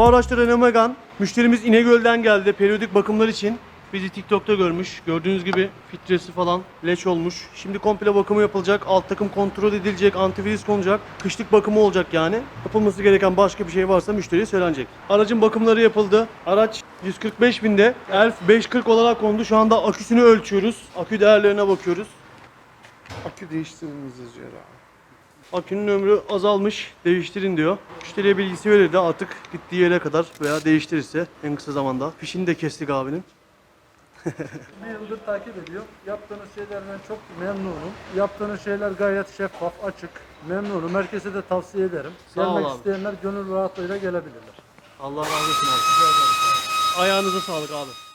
Bu araçta Renault Megane. Müşterimiz İnegöl'den geldi periyodik bakımlar için. Bizi TikTok'ta görmüş. Gördüğünüz gibi filtresi falan leş olmuş. Şimdi komple bakımı yapılacak. Alt takım kontrol edilecek. Antifriz konacak. Kışlık bakımı olacak yani. Yapılması gereken başka bir şey varsa müşteriye söylenecek. Aracın bakımları yapıldı. Araç 145 binde. Elf 540 olarak kondu. Şu anda aküsünü ölçüyoruz. Akü değerlerine bakıyoruz. Akü değiştirmemiz yazıyor abi. Akünün ömrü azalmış, değiştirin diyor. Müşteriye bilgisi verir de artık gittiği yere kadar veya değiştirirse en kısa zamanda. Fişini de kestik abinin. Bir yıldır takip ediyor. Yaptığınız şeylerden çok memnunum. Yaptığınız şeyler gayet şeffaf, açık. Memnunum. Herkese de tavsiye ederim. Sağ ol Gelmek abi. isteyenler gönül rahatlığıyla gelebilirler. Allah razı olsun abi. Ayağınıza sağlık abi.